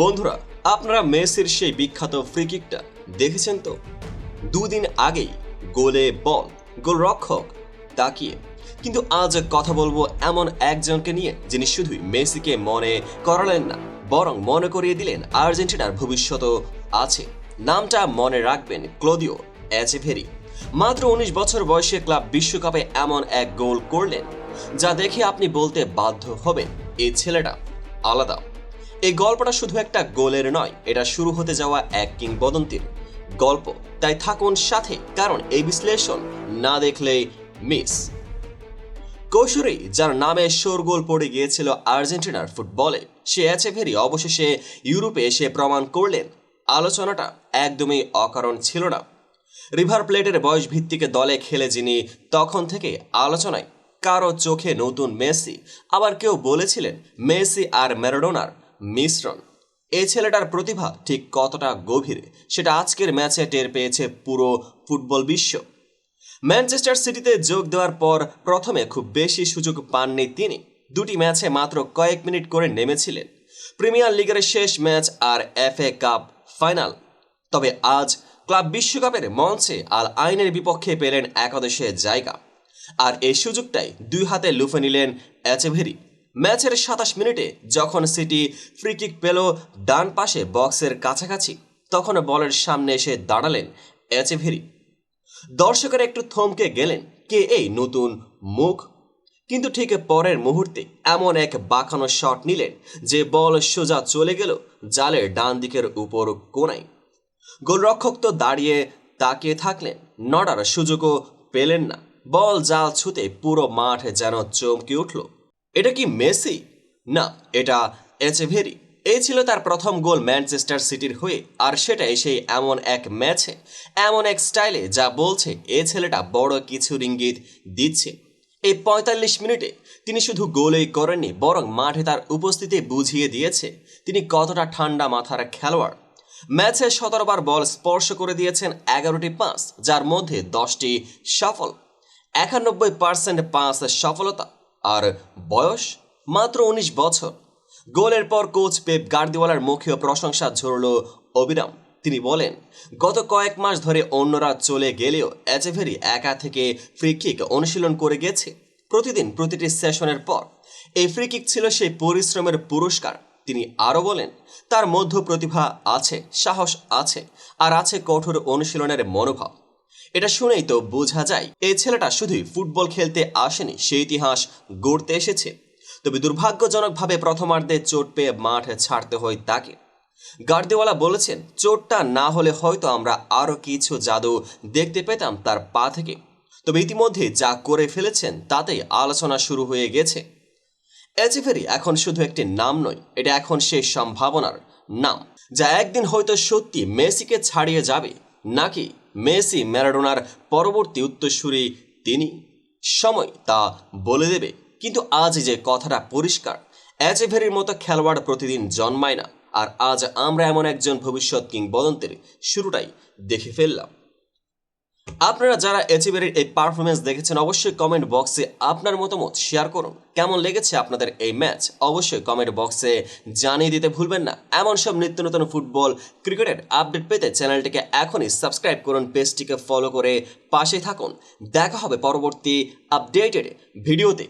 বন্ধুরা, আপনারা মেসির সেই বিখ্যাত ফ্রি কিকটা দেখেছেন তো? দুদিন আগেই গোলে বল, গোলরক্ষক তাকিয়ে। কিন্তু আজ কথা বলব এমন একজনকে নিয়ে যিনি শুধুই মেসিকে মনে করালেন না, বরং মনে করিয়ে দিলেন আর্জেন্টিনার ভবিষ্যতও আছে। নামটা মনে রাখবেন ক্লোদিও অ্যাচেভেরি মাত্র উনিশ বছর বয়সে ক্লাব বিশ্বকাপে এমন এক গোল করলেন, যা দেখে আপনি বলতে বাধ্য হবেন, এই ছেলেটা আলাদা। এই গল্পটা শুধু একটা গোলের নয়, এটা শুরু হতে যাওয়া এক কিংবদন্তির গল্প। তাই থাকুন সাথে, কারণ এই বিশ্লেষণ না দেখলেই মিস। কৈশোরে, যার নামে শোরগোল পড়ে গিয়েছিল আর্জেন্টিনার ফুটবলে, সে এচেভেরি অবশেষে ইউরোপে এসে প্রমাণ করলেন, আলোচনাটা একদমই অকারণ ছিল না। রিভার প্লেটের বয়স ভিত্তিকে দলে খেলে যিনি তখন থেকে আলোচনায়, কারও চোখে নতুন মেসি, আবার কেউ বলেছিলেন মেসি আর ম্যারাডোনার মিশ্রণ। এই ছেলেটার প্রতিভা ঠিক কতটা গভীর, সেটা আজকের ম্যাচে টের পেয়েছে পুরো ফুটবল বিশ্ব। ম্যানচেস্টার সিটিতে যোগ দেওয়ার পর প্রথমে খুব বেশি সুযোগ পাননি তিনি। দুটি ম্যাচে মাত্র কয়েক মিনিট করে নেমেছিলেন। প্রিমিয়ার লিগের শেষ ম্যাচ আর এফএ কাপ ফাইনাল। তবে আজ ক্লাব বিশ্বকাপের মঞ্চে আল আইনের বিপক্ষে পেলেন একাদশে জায়গা। আর এই সুযোগটাই দুই হাতে লুফে নিলেন অ্যাচেভেরি ম্যাচের সাতাশ মিনিটে যখন সিটি ফ্রিকিক পেল ডান পাশে বক্সের কাছাকাছি, তখন বলের সামনে এসে দাঁড়ালেন অ্যাচেভেরি দর্শকেরা একটু থমকে গেলেন, কে এই নতুন মুখ? কিন্তু ঠিক পরের মুহূর্তে এমন এক বাঁকানো শট নিলেন যে বল সোজা চলে গেল জালের ডান দিকের উপর কোনায়। গোলরক্ষক তো দাঁড়িয়ে তাকিয়ে থাকলেন, নড়ার সুযোগও পেলেন না। বল জাল ছুতে পুরো মাঠ যেন চমকে উঠল। এটা কি মেসি? না, এটা এচেভেরি। এই ছিল তার প্রথম গোল ম্যানচেস্টার সিটির হয়ে, আর সেটাই সেই এমন এক ম্যাচে, এমন এক স্টাইলে যা বলছে এ ছেলেটা বড় কিছু ইঙ্গিত দিচ্ছে। এই পঁয়তাল্লিশ মিনিটে তিনি শুধু গোলেই করেননি, বরং মাঠে তার উপস্থিতি বুঝিয়ে দিয়েছে। তিনি কতটা ঠান্ডা মাথার খেলোয়াড়। ম্যাচে সতেরোবার বল স্পর্শ করে দিয়েছেন এগারোটি পাস, যার মধ্যে দশটি সফল। একানব্বই পার্সেন্ট পাস সফলতা আর বয়স? মাত্র উনিশ বছর। গোলের পর কোচ পেপ গার্দিওয়ালার মুখেও প্রশংসা ঝরল অবিরাম। তিনি বলেন, গত কয়েক মাস ধরে অন্যরা চলে গেলেও অ্যাচেভেরি একা থেকে ফ্রিকিক অনুশীলন করে গেছে। প্রতিদিন প্রতিটি সেশনের পর। এই ফ্রিকিক ছিল সেই পরিশ্রমের পুরস্কার। তিনি আরও বলেন, তার মধ্য প্রতিভা আছে, সাহস আছে, আর আছে কঠোর অনুশীলনের মনোভাব। এটা শুনেই তো বোঝা যায়, এই ছেলেটা শুধুই ফুটবল খেলতে আসেনি, সে ইতিহাস গড়তে এসেছে। তবে দুর্ভাগ্যজনকভাবে প্রথমার্ধে চোট পেয়ে মাঠ ছাড়তে হয় তাকে। গার্দিওয়ালা বলেছেন, চোটটা না হলে হয়তো আমরা আরও কিছু জাদু দেখতে পেতাম তার পা থেকে। তবে ইতিমধ্যে যা করে ফেলেছেন, তাতেই আলোচনা শুরু হয়ে গেছে। এচিফেরি এখন শুধু একটি নাম নয়, এটা এখন সেই সম্ভাবনার নাম, যা একদিন হয়তো সত্যি মেসিকে ছাড়িয়ে যাবে। নাকি মেসি ম্যারাডোনার পরবর্তী উত্তরসূরি তিনি? সময় তা বলে দেবে, কিন্তু আজ যে কথাটা পরিষ্কার অ্যাচেভেরির মতো খেলোয়াড় প্রতিদিন জন্মায় না। আর আজ আমরা এমন একজন ভবিষ্যৎ কিংবদন্তের শুরুটাই দেখে ফেললাম। আপনারা যারা এচিবেরির এই পারফরমেন্স দেখেছেন, অবশ্যই কমেন্ট বক্সে আপনার মতামত শেয়ার করুন। কেমন লেগেছে আপনাদের এই ম্যাচ অবশ্যই কমেন্ট বক্সে জানিয়ে দিতে ভুলবেন না। এমন সব নিত্য নতুন ফুটবল ক্রিকেটের আপডেট পেতে চ্যানেলটিকে এখনই সাবস্ক্রাইব করুন পেজটিকে ফলো করে পাশে থাকুন। দেখা হবে পরবর্তী আপডেটেড ভিডিওতে।